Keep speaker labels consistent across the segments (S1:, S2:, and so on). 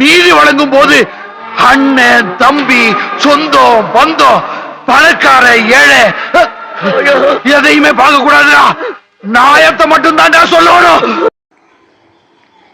S1: நீதி வழங்கும் போது அண்ணன் தம்பி சொந்தம் பந்தம் பணக்கார ஏழை எதையுமே பார்க்க கூடாதுடா நாயத்தை மட்டும் தான் சொல்லணும்.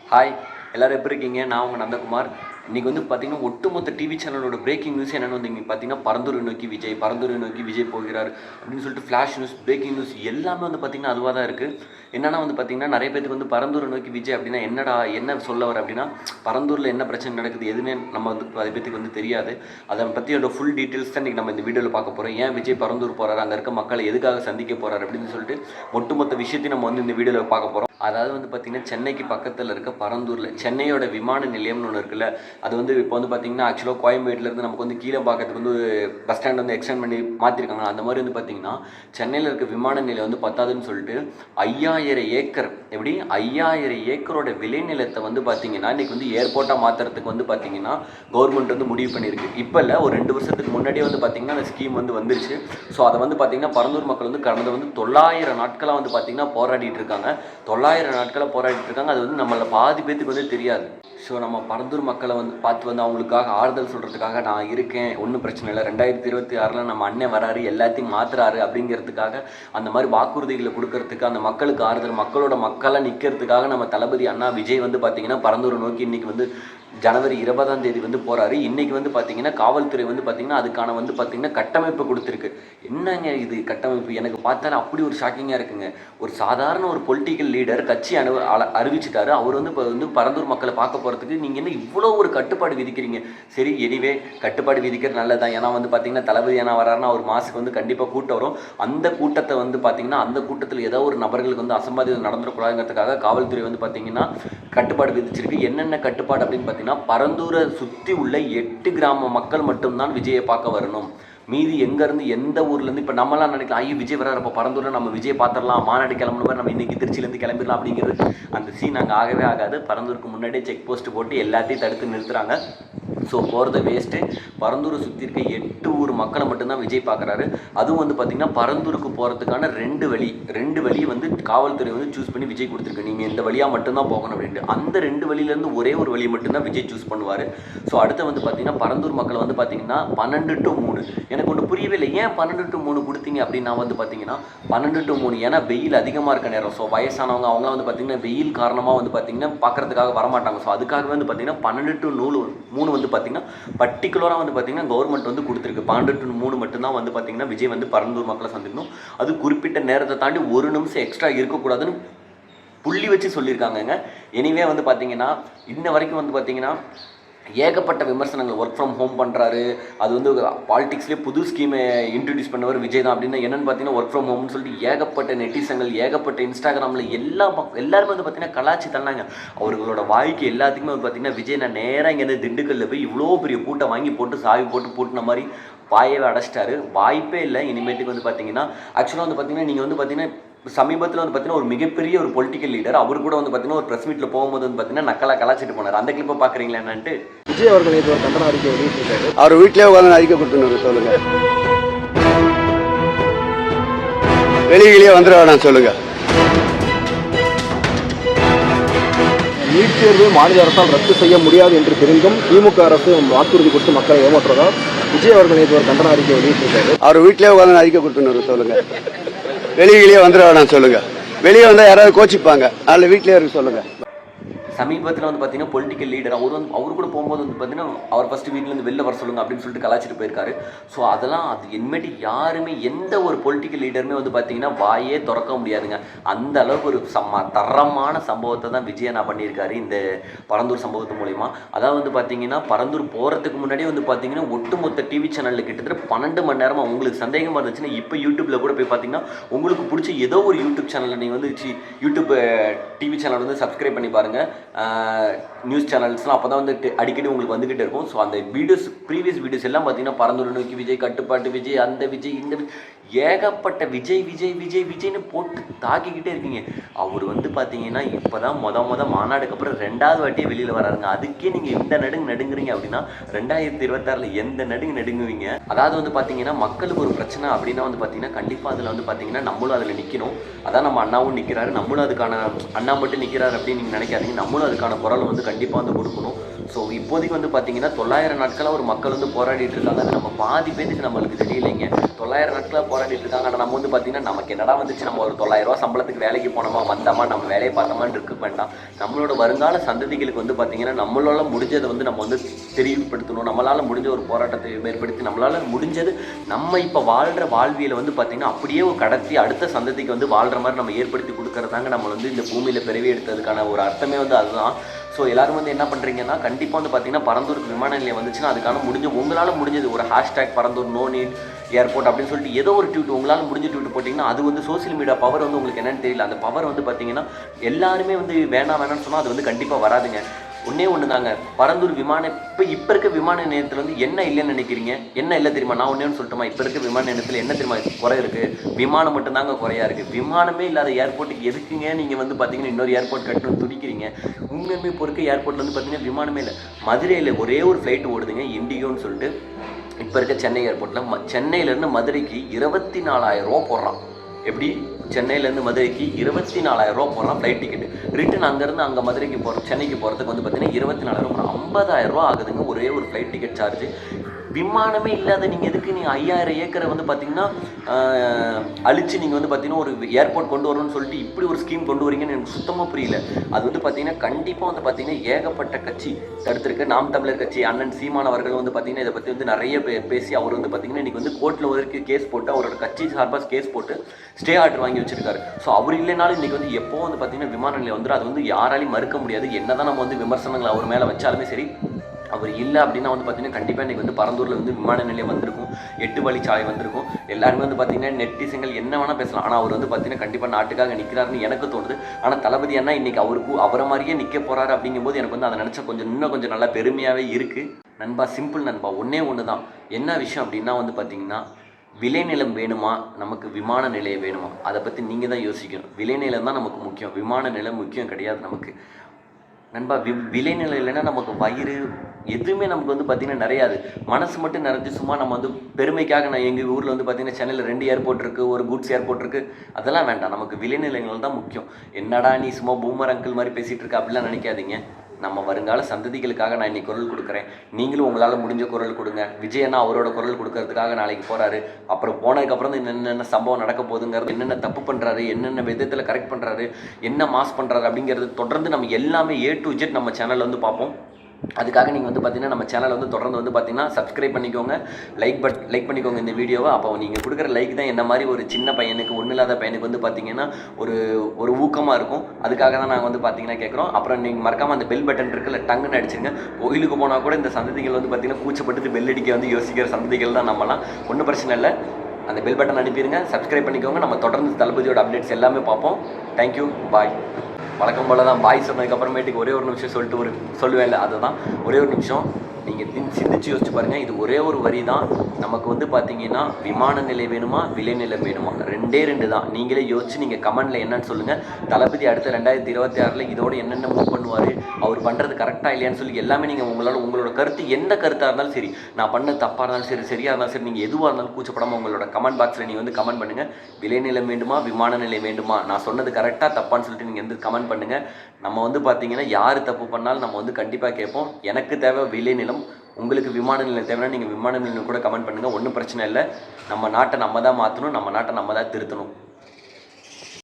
S2: ஹாய் எல்லாரும் எப்படி இருக்கீங்க? நான் உங்க நந்தகுமார். இன்றைக்கி வந்து பார்த்தீங்கன்னா ஒட்டுமொத்த டிவி சேனலோட பிரேக்கிங் நியூஸ் என்னென்னு வந்து இங்கே பார்த்தீங்கன்னா பரந்தூரை நோக்கி விஜய் பரந்தூரை நோக்கி விஜய் போகிறார் அப்படின்னு சொல்லிட்டு ஃப்ளாஷ் நியூஸ் பிரேக்கிங் நியூஸ் எல்லாமே வந்து பார்த்திங்கன்னா அதுவாக தான் இருக்குது என்னென்னா வந்து பார்த்தீங்கன்னா நிறைய பேருக்கு வந்து பரந்தூரை நோக்கி விஜய் அப்படின்னா என்னடா என்ன சொல்ல வர அப்படின்னா பரந்தூரில் என்ன பிரச்சனை நடக்குது எதுன்னு நம்ம வந்து அதை பேத்துக்கு வந்து தெரியாது. அதை பற்றியோட ஃபுல் டீட்டெயில்ஸ் தான் இன்றைக்கி நம்ம இந்த வீடியோவில் பார்க்க போகிறோம் ஏன் விஜய் பரந்தூர் போகிறார் அங்கே இருக்க மக்களை எதுக்காக சந்திக்க போகிறார் அப்படின்னு சொல்லிட்டு ஒட்டுமொத்த விஷயத்தையும் நம்ம வந்து இந்த வீடியோவில் பார்க்க போகிறோம் அதாவது வந்து பார்த்திங்கன்னா சென்னைக்கு பக்கத்தில் இருக்க பரந்தூரில் சென்னையோட விமான நிலையம்னு ஒன்று இருக்குல்ல அது வந்து இப்போ வந்து பார்த்திங்கன்னா ஆக்சுவலாக கோயம்பேட்டிலேருந்து நமக்கு வந்து கீழே பார்க்கறதுக்கு வந்து பஸ் ஸ்டாண்ட் வந்து எக்ஸ்டெண்ட் பண்ணி மாற்றிருக்காங்க அந்த மாதிரி வந்து பார்த்திங்கன்னா சென்னையில் இருக்க விமான நிலையம் வந்து பத்தாதுன்னு சொல்லிட்டு ஐயாயிரம் ஏக்கர் எப்படி? ஐயாயிரம் ஏக்கரோட விளைநிலத்தை வந்து பார்த்திங்கன்னா இன்றைக்கி வந்து ஏர்போர்ட்டாக மாற்றுறதுக்கு வந்து பார்த்திங்கன்னா கவர்மெண்ட் வந்து முடிவு பண்ணியிருக்கு. இப்போ இல்லை ஒரு ரெண்டு வருஷத்துக்கு முன்னாடியே வந்து பார்த்திங்கன்னா அந்த ஸ்கீம் வந்து வந்துருச்சு. ஸோ அதை வந்து பார்த்திங்கன்னா பரந்தூர் மக்கள் வந்து கடந்த வந்து தொள்ளாயிரம் நாட்களாக வந்து பார்த்திங்கன்னா போராடிட்டு இருக்காங்க. தொள்ளாயிரம் நாட்களாக போராடிட்டு இருக்காங்க. அது வந்து நம்மளை பாதி பேத்துக்கு வந்து தெரியாது. ஸோ நம்ம பரந்தூர் மக்களை வந்து பார்த்து வந்து அவங்களுக்காக ஆறுதல் சொல்கிறதுக்காக நான் இருக்கேன். ஒன்றும் பிரச்சனை இல்லை. ரெண்டாயிரத்தி இருபத்தி ஆறில் நம்ம அண்ணன் வராரு எல்லாத்தையும் மாற்றுறாரு அப்படிங்கிறதுக்காக அந்த மாதிரி வாக்குறுதிகளை கொடுக்கறதுக்கு அந்த மக்களுக்கு ஆறுதல் மக்களோட மக்களாக நிற்கிறதுக்காக நம்ம தளபதி அண்ணா விஜய் வந்து பார்த்திங்கன்னா பரந்தூரை நோக்கி இன்றைக்கி வந்து ஜனவரி இருபதாம் தேதி வந்து போகிறாரு இன்றைக்கி வந்து பார்த்தீங்கன்னா காவல்துறை வந்து பார்த்தீங்கன்னா அதுக்கான வந்து பார்த்தீங்கன்னா கட்டமைப்பு கொடுத்துருக்கு. என்னங்க இது கட்டமைப்பு? எனக்கு பார்த்தாலும் அப்படி ஒரு ஷாக்கிங்காக இருக்குங்க. ஒரு சாதாரண ஒரு பொலிட்டிக்கல் லீடர் கட்சி அனு அறிவிச்சிட்டாரு. அவர் வந்து இப்போ வந்து பரந்தூர் மக்களை பார்க்க போகிறதுக்கு நீங்கள் என்ன இவ்வளோ ஒரு கட்டுப்பாடு விதிக்கிறீங்க? சரி எனிவே கட்டுப்பாடு விதிக்கிறது நல்லது தான் ஏன்னா வந்து பார்த்தீங்கன்னா தளபதி ஏன்னா வராருன்னா ஒரு மாதத்துக்கு வந்து கண்டிப்பாக கூட்டம் வரும். அந்த கூட்டத்தை வந்து பார்த்தீங்கன்னா அந்த கூட்டத்தில் ஏதோ ஒரு நபர்களுக்கு வந்து அசம்பாதிதம் நடந்துடக்கூடாதுங்கிறதுக்காக காவல்துறை வந்து பார்த்தீங்கன்னா கட்டுப்பாடு விதிச்சிருக்கு. என்னென்ன கட்டுப்பாடு அப்படின்னு பார்த்தீங்கன்னா பரந்தூரை சுற்றி உள்ள எட்டு கிராம மக்கள் மட்டும்தான் விஜயை பார்க்க வரணும். மீதி எங்கேருந்து எந்த ஊர்லேருந்து இப்போ நம்மளாம் நினைக்கலாம் ஐயோ விஜய் வராரு இப்போ பரந்தூரில் நம்ம விஜய் பார்த்துடலாம் மாநாடு கிளம்புன மாதிரி நம்ம இன்றைக்கி திருச்சியிலேருந்து கிளம்பிடலாம் அப்படிங்கிறது. அந்த சீன் அங்கே ஆகவே ஆகாது. பரந்தூருக்கு முன்னாடியே செக் போஸ்ட் போட்டு எல்லாத்தையும் தடுத்து நிறுத்துகிறாங்க ஸோ போகிறது வேஸ்ட்டு பரந்தூரை சுற்றி இருக்க எட்டு ஊர் மக்களை மட்டும்தான் விஜய் பார்க்குறாரு. அதுவும் வந்து பார்த்திங்கன்னா பரந்தூருக்கு போகிறதுக்கான ரெண்டு வழி ரெண்டு வழி வந்து காவல்துறை வந்து சூஸ் பண்ணி விஜய் கொடுத்துருக்கு. நீங்கள் இந்த வழியாக மட்டும்தான் போகணும் அப்படின்ட்டு. அந்த ரெண்டு வழியிலேருந்து ஒரே ஒரு வழி மட்டும்தான் விஜய் சூஸ் பண்ணுவார். ஸோ அடுத்து வந்து பார்த்திங்கன்னா பரந்தூர் மக்களை வந்து பார்த்திங்கன்னா பன்னெண்டு டு மூணு. எனக்கு ஒன்று புரியவே இல்லை. ஏன் பன்னெண்டு டு மூணு கொடுத்தீங்க அப்படின்னா வந்து பார்த்தீங்கன்னா பன்னெண்டு டு மூணு ஏன்னா வெயில் அதிகமாக இருக்க நேரம். ஸோ வயசானவங்க அவங்களாம் வந்து பார்த்தீங்கன்னா வெயில் காரணமாக வந்து பார்த்தீங்கன்னா பார்க்கறதுக்காக வரமாட்டாங்க. ஸோ அதுக்காகவே வந்து பார்த்தீங்கன்னா பன்னெண்டு டு நூலு மூணு வந்து பார்த்தீங்கன்னா பர்டிகுலராக வந்து பார்த்தீங்கன்னா கவர்மெண்ட் வந்து கொடுத்துருக்கு. பன்னெண்டு டு மூணு மட்டும்தான் வந்து பார்த்தீங்கன்னா விஜய் வந்து பரந்தூர் மக்களை சந்திக்கணும். அது குறிப்பிட்ட நேரத்தை தாண்டி ஒரு நிமிஷம் எக்ஸ்ட்ரா இருக்கக்கூடாதுன்னு புள்ளி வச்சு சொல்லியிருக்காங்கங்க. எனிவே வந்து பார்த்தீங்கன்னா இன்ன வரைக்கும் வந்து பார்த்தீங்கன்னா ஏகப்பட்ட விமர்சனங்கள் ஒர்க் ஃப்ரம் ஹோம் பண்ணுறாரு அது வந்து பாலிடிக்ஸ்லேயே புது ஸ்கீமை இன்ட்ரடியூஸ் பண்ணவர் விஜய் தான். அப்படின்னா என்னென்னு பார்த்தீங்கன்னா ஒர்க் ஃப்ரம் ஹோம்னு சொல்லிட்டு ஏகப்பட்ட நெட்டிசங்கள் ஏகப்பட்ட இன்ஸ்டாகிராமில் எல்லா பக்கம் எல்லாருமே வந்து பார்த்தீங்கன்னா கலாச்சி தந்தாங்க அவர்களோட வாய்க்கு எல்லாத்துக்குமே வந்து பார்த்தீங்கன்னா விஜய் நான் நேராக இங்கேருந்து திண்டுக்கல்ல போய் இவ்வளோ பெரிய பூட்டை வாங்கி போட்டு சாவி போட்டு பூட்டின மாதிரி வாயவே அடைச்சிட்டாரு. வாய்ப்பே இல்லை. இனிமேட்டுக்கு வந்து பார்த்தீங்கன்னா ஆக்சுவலாக வந்து பார்த்தீங்கன்னா நீங்கள் வந்து பார்த்தீங்கன்னா சமீபத்தில் வந்து பார்த்தீங்கன்னா ஒரு மிகப்பெரிய ஒரு பொலிட்டிக்கல் லீடர் அவர் கூட வந்து பார்த்தீங்கன்னா ஒரு ப்ரெஸ் மீட்டில் போகும்போது வந்து பார்த்தீங்கன்னா நக்கலா கலாச்சிட்டு போனார். அந்த கிளிப்பை பார்க்குறீங்களா என்னன்ட்டு?
S3: விஜய் அவர்கள் நேற்று ஒரு கண்டன அறிக்கை வெளியிட்டிருக்காரு.
S4: அவர் வீட்டிலே உட்காந்து அறிக்கை கொடுத்துன்னு சொல்லுங்க. வெளியிலேயே வந்துட வேணாம் சொல்லுங்க.
S3: நீட் தேர்வு மாநில அரசால் ரத்து செய்ய முடியாது என்று தெரிந்தும் திமுக அரசு வாக்குறுதி கொடுத்து மக்களை ஏமாற்றுவதா விஜய் அவர்கள் நேற்று ஒரு கண்டன அறிக்கை வெளியிட்டிருக்காரு.
S4: அவர் வீட்டிலே உட்காந்து அறிக்கை கொடுத்துன்னு சொல்லுங்க. வெளியிலேயே வந்துட வேணாம் சொல்லுங்க. வெளியே வந்தால் யாராவது கோச்சிப்பாங்க. அதில் வீட்டிலே இருக்க சொல்லுங்க.
S2: சமீபத்தில் வந்து பார்த்தீங்கன்னா பொலிட்டிக்கல் லீடர் அவர் வந்து அவர் கூட போகும்போது வந்து பார்த்தீங்கன்னா அவர் ஃபஸ்ட்டு வீட்டிலேருந்து வெளில வர சொல்லுங்க அப்படின்னு சொல்லிட்டு கலாச்சிட்டு போயிருக்காரு. ஸோ அதெல்லாம் அது இனிமேட்டு யாருமே எந்த ஒரு பொலிட்டிக்கல் லீடருமே வந்து பார்த்தீங்கன்னா வாயே திறக்க முடியாதுங்க. அந்த அளவுக்கு ஒரு சம்ம தரமான சம்பவத்தை தான் விஜய் நான் பண்ணியிருக்காரு இந்த பரந்தூர் சம்பவத்து மூலிமா அதாவது வந்து பார்த்தீங்கன்னா பரந்தூர் போகிறதுக்கு முன்னாடியே வந்து பார்த்தீங்கன்னா ஒட்டுமொத்த டிவி சேனலில் கிட்டத்தட்ட பன்னெண்டு மணி நேரமாக உங்களுக்கு சந்தேகமாக இருந்துச்சுன்னா இப்போ யூடியூப்பில் கூட போய் பார்த்தீங்கன்னா உங்களுக்கு பிடிச்ச ஏதோ ஒரு யூடியூப் சேனலில் நீங்கள் வந்து யூடியூப் டிவி சேனல் வந்து சப்ஸ்கிரைப் பண்ணி பாருங்கள் நியூஸ் சேனல்ஸ்லாம் அப்போ தான் வந்து அடிக்கடி உங்களுக்கு வந்துக்கிட்டே இருக்கும். ஸோ அந்த வீடியோஸ் ப்ரீவியஸ் வீடியோஸ் எல்லாம் பார்த்தீங்கன்னா பரந்தூர் நோக்கி விஜய் கட்டுப்பாட்டு விஜய் அந்த விஜய் இந்த ஏகப்பட்ட விஜய் விஜய் விஜய் விஜய்னு போட்டு தாக்கிக்கிட்டே இருக்கீங்க. அவர் வந்து பார்த்தீங்கன்னா இப்போ தான் மொத மொதல் மாநாடுக்கு அப்புறம் ரெண்டாவது வாட்டியே வெளியில் வராருங்க. அதுக்கே நீங்கள் இந்த நடுங்கு நடுங்குறீங்க அப்படின்னா ரெண்டாயிரத்தி இருபத்தாறில் எந்த நடுங்கு நடுங்குவீங்க? அதாவது வந்து பார்த்தீங்கன்னா மக்களுக்கு ஒரு பிரச்சனை அப்படின்னா வந்து பார்த்தீங்கன்னா கண்டிப்பாக அதில் வந்து பார்த்தீங்கன்னா நம்மளும் அதில் நிற்கணும் அதான் நம்ம அண்ணாவும் நிற்கிறாரு நம்மளும் அதுக்கான அண்ணா மட்டும் நிற்கிறாரு அப்படின்னு நீங்கள் நினைக்காதீங்க. நம்மளும் அதுக்கான குரலை வந்து கண்டிப்பாக வந்து கொடுக்கணும். ஸோ இப்போதைக்கு வந்து பார்த்தீங்கன்னா தொள்ளாயிரம் நாட்களாக ஒரு மக்கள் வந்து போராடிட்டு இருக்காங்க. அது நம்ம பாதி பேருக்கு நம்மளுக்கு தெரியலைங்க. தொள்ளாயிரம் நாட்களாக போராடிட்டு இருக்காங்க. ஆனால் நம்ம வந்து பார்த்தீங்கன்னா நமக்கு என்னடா வந்துச்சு? நம்ம ஒரு தொள்ளாயிரம் ரூபா சம்பளத்துக்கு வேலைக்கு போனோமா வந்தோமா? நம்ம வேலையை பார்த்தோமான்னு இருக்க வேண்டாம். நம்மளோட வருங்கால சந்ததிகளுக்கு வந்து பார்த்தீங்கன்னா நம்மளால் முடிஞ்சதை வந்து நம்ம வந்து தெரியப்படுத்தணும் நம்மளால் முடிஞ்ச ஒரு போராட்டத்தை ஏற்படுத்தி நம்மளால் முடிஞ்சது நம்ம இப்போ வாழ்கிற வாழ்வியலை வந்து பார்த்தீங்கன்னா அப்படியே ஒரு கடத்தி அடுத்த சந்ததிக்கு வந்து வாழ்கிற மாதிரி நம்ம ஏற்படுத்தி கொடுக்குறதாங்க நம்ம வந்து இந்த பூமியில் பிறவி எடுத்ததுக்கான ஒரு அர்த்தமே வந்து அதுதான். ஸோ எல்லாரும் வந்து என்ன பண்ணுறீங்கன்னா கண்டிப்பாக வந்து பார்த்தீங்கன்னா பரந்தூருக்கு விமான நிலையம் வந்துச்சுன்னா அதுக்கான முடிஞ்ச உங்களால் முடிஞ்சது ஒரு hashtag Parandur no need airport அப்படின்னு சொல்லிட்டு ஏதோ ஒரு ட்வீட் உங்களால் முடிஞ்ச ட்வீட் போட்டிங்கன்னா அது வந்து சோஷியல் மீடியா பவர் வந்து உங்களுக்கு என்னன்னு தெரியல. அந்த பவர் வந்து பார்த்தீங்கன்னா எல்லாருமே வந்து வேணாம் வேணாம்னு சொன்னால் அது வந்து கண்டிப்பாக வராதுங்க. ஒன்றே ஒன்று தாங்க பரந்தூர் விமான இப்போ இப்போ இருக்க விமான நிலையத்தில் வந்து என்ன இல்லைன்னு நினைக்கிறீங்க? என்ன இல்லை தெரியுமா? நான் ஒன்றே ஒன்று சொல்லிட்டோமா? இப்போ இருக்க விமான நிலையத்தில் என்ன தெரியுமா? குறை இருக்குது விமானம் மட்டும்தாங்க குறையா இருக்குது விமானமே இல்லாத ஏர்போர்ட்டுக்கு எதுக்குங்க நீங்கள் வந்து பார்த்தீங்கன்னா இன்னொரு ஏர்போர்ட் கட்டணும் துடிக்கிறீங்க? உண்மையுமே இப்போ இருக்க ஏர்போர்ட்டில் வந்து பார்த்தீங்கன்னா விமானமே இல்லை. மதுரையில் ஒரே ஒரு ஃப்ளைட் ஓடுதுங்க இண்டிகோன்னு சொல்லிட்டு. இப்போ இருக்க சென்னை ஏர்போர்ட்டில் ம சென்னையிலேருந்து மதுரைக்கு இருபத்தி நாலாயிரம் ரூபா போடுறான். எப்படி? சென்னையிலேருந்து மதுரைக்கு இருபத்தி நாலாயிரரூவா ரூபா ஃப்ளைட் டிக்கெட் ரிட்டன் அங்கேருந்து அங்கே மதுரைக்கு போகிற சென்னைக்கு போகிறதுக்கு வந்து பார்த்தீங்கன்னா இருபத்தி நாலாயிரம் ஐம்பதாயிரரூவா ஐம்பதாயிரம் ரூபா ஆகுதுங்க. ஒரே ஒரு ஃப்ளைட் டிக்கெட் சார்ஜ் விமானமே இல்லாத நீங்கள் எதுக்கு நீங்கள் ஐயாயிரம் ஏக்கரை வந்து பார்த்தீங்கன்னா அழிச்சு நீங்கள் வந்து பார்த்தீங்கன்னா ஒரு ஏர்போர்ட் கொண்டு வரணும்னு சொல்லிட்டு இப்படி ஒரு ஸ்கீம் கொண்டு வரீங்கன்னு எனக்கு சுத்தமாக புரியல. அது வந்து பார்த்தீங்கன்னா கண்டிப்பாக வந்து பார்த்தீங்கன்னா ஏகப்பட்ட கட்சி தடுத்திருக்கு. நாம் தமிழர் கட்சி அண்ணன் சீமான் அவர்கள் வந்து பார்த்தீங்கன்னா இதை பற்றி வந்து நிறைய பே- பேசி அவர் வந்து பார்த்தீங்கன்னா இன்னைக்கு வந்து கோர்ட்டில் வரைக்கும் கேஸ் போட்டு அவரோட கட்சி சார்பாக கேஸ் போட்டு ஸ்டே ஆர்டர் வாங்கி வச்சிருக்காரு. ஸோ அவர் இல்லைனாலும் இன்னைக்கு வந்து எப்போ வந்து பார்த்தீங்கன்னா விமான நிலையம் வந்துடும் அது வந்து யாராலையும் மறுக்க முடியாது. என்னதான் நம்ம வந்து விமர்சனங்கள் அவர் மேலே வச்சாலுமே சரி அவர் இல்லை அப்படின்னா வந்து பார்த்தீங்கன்னா கண்டிப்பாக இன்றைக்கி வந்து பரந்தூரில் வந்து விமான நிலையம் வந்திருக்கும். எட்டு வழிச்சாலை வந்திருக்கும். எல்லாருமே வந்து பார்த்தீங்கன்னா நெட்டிசங்கள் என்ன வேணால் பேசலாம். ஆனால் அவர் வந்து பார்த்தீங்கன்னா கண்டிப்பாக நாட்டுக்காக நிற்கிறாருன்னு எனக்கு தோணுது. ஆனால் தளபதி அண்ணா இன்னைக்கு அவருக்கு அவரை மாதிரியே நிற்க போறாரு அப்படிங்கும்போது எனக்கு வந்து அதை நினச்சா கொஞ்சம் இன்னும் கொஞ்சம் நல்லா பெருமையாகவே இருக்குது நண்பா சிம்பிள் நண்பா ஒன்றே ஒன்று தான் என்ன விஷயம் அப்படின்னா வந்து பார்த்தீங்கன்னா விளைநிலம் வேணுமா? நமக்கு விமான நிலையம் வேணுமா? அதை பற்றி நீங்கள் தான் யோசிக்கணும். விளைநிலம் தான் நமக்கு முக்கியம். விமான நிலம் முக்கியம் கிடையாது நமக்கு. நண்பா வி விளைநிலை இல்லைன்னா நமக்கு வயிறு எதுவுமே நமக்கு வந்து பார்த்திங்கன்னா நிறையாது. மனசு மட்டும் நிறைஞ்சு சும்மா நம்ம வந்து பெருமைக்காக நான் எங்கள் ஊரில் வந்து பார்த்திங்கன்னா சென்னையில் ரெண்டு ஏர்போர்ட் இருக்குது ஒரு குட்ஸ் ஏர்போர்ட் இருக்குது அதெல்லாம் வேண்டாம். நமக்கு விளைநிலங்கள் தான் முக்கியம். என்னடா நீ சும்மா பூமர் அங்கிள் மாதிரி பேசிகிட்டு இருக்க அப்படிலாம் நினைக்காதீங்க. நம்ம வருங்கால சந்ததிகளுக்காக நான் இன்னைக்கு குரல் கொடுக்குறேன். நீங்களும் உங்களால் முடிஞ்ச குரல் கொடுங்க. விஜய் அவரோட குரல் கொடுக்கறதுக்காக நாளைக்கு போகிறாரு அப்புறம் போனதுக்கப்புறம் தான் என்னென்ன சம்பவம் நடக்க போகுதுங்கிறது என்னென்ன தப்பு பண்ணுறாரு என்னென்ன விதத்தில் கரெக்ட் பண்ணுறாரு என்ன மாஸ் பண்ணுறாரு அப்படிங்கிறது தொடர்ந்து நம்ம எல்லாமே ஏ டு ஜெட் நம்ம சேனலில் வந்து பார்ப்போம். அதுக்காக நீங்கள் வந்து பார்த்தீங்கன்னா நம்ம சேனலை வந்து தொடர்ந்து வந்து பார்த்தீங்கன்னா சப்ஸ்கிரைப் பண்ணிக்கோங்க. லைக் பட் லைக் பண்ணிக்கோங்க இந்த வீடியோவை. அப்போ நீங்கள் கொடுக்குற லைக் தான் என்ன மாதிரி ஒரு சின்ன பையனுக்கு ஒன்றும் இல்லாத பையனுக்கு வந்து பார்த்தீங்கன்னா ஒரு ஒரு ஊக்கமாக இருக்கும். அதுக்காக தான் நாங்கள் வந்து பார்த்தீங்கன்னா கேட்குறோம் அப்புறம் நீங்கள் மறக்காமல் அந்த பெல் பட்டன் இருக்குல்ல டங்குன்னு அடிச்சிருங்க. கோயிலுக்கு போனால் கூட இந்த சந்ததிகள் வந்து பார்த்தீங்கன்னா கூச்சப்பட்டு பெல் அடிக்க வந்து யோசிக்கிற சந்ததிகள் தான் நம்மலாம். ஒன்றும் பிரச்சனை இல்லை. அந்த பெல் பட்டன் அனுப்பிடுங்க சப்ஸ்கிரைப் பண்ணிக்கோங்க. நம்ம தொடர்ந்து தளபதியோட அப்டேட்ஸ் எல்லாமே பார்ப்போம். தேங்க்யூ பாய் வழக்கம் போல தான் பாய் சொன்னதுக்கப்புறமேட்டுக்கு ஒரே ஒரு நிமிஷம் சொல்லிட்டு ஒரு சொல்லுவேன்ல அதுதான். ஒரே ஒரு நிமிஷம். நீங்கள் சிந்திச்சு யோசிச்சு பாருங்கள் இது ஒரே ஒரு வரி தான் நமக்கு வந்து பார்த்தீங்கன்னா விமான நிலை வேணுமா விளைநிலம் வேணுமா? ரெண்டே ரெண்டு தான் நீங்களே யோசிச்சு நீங்கள் கமெண்டில் என்னன்னு சொல்லுங்கள் தளபதி அடுத்த ரெண்டாயிரத்தி இருபத்தி ஆறில் இதோட என்னென்ன மூவ் பண்ணுவார் அவர் பண்ணுறது கரெக்டாக இல்லையான்னு சொல்லி எல்லாமே நீங்கள் உங்களால் உங்களோட கருத்து எந்த கருத்தாக இருந்தாலும் சரி நான் பண்ண தப்பாக இருந்தாலும் சரி சரியாக இருந்தாலும் சரி நீங்கள் எதுவாக இருந்தாலும் கூச்சப்படாமல் உங்களோட கமெண்ட் பாக்ஸில் நீங்கள் வந்து கமெண்ட் பண்ணுங்கள் விளைநிலம் வேண்டுமா விமான நிலை வேண்டுமா? நான் சொன்னது கரெக்டாக தப்பான்னு சொல்லிட்டு நீங்கள் வந்து கமெண்ட் பண்ணுங்கள் நம்ம வந்து பார்த்தீங்கன்னா யார் தப்பு பண்ணாலும் நம்ம வந்து கண்டிப்பாக கேட்போம். எனக்கு தேவை விளைநிலம் உங்களுக்கு விமான நிலையம் தேவைன்னா நீங்கள் விமான நிலையம் கூட கமெண்ட் பண்ணுங்கள் ஒன்றும் பிரச்சனை இல்லை. நம்ம நாட்டை நம்ம தான் மாற்றணும் நம்ம நாட்டை நம்ம தான் திருத்தணும்.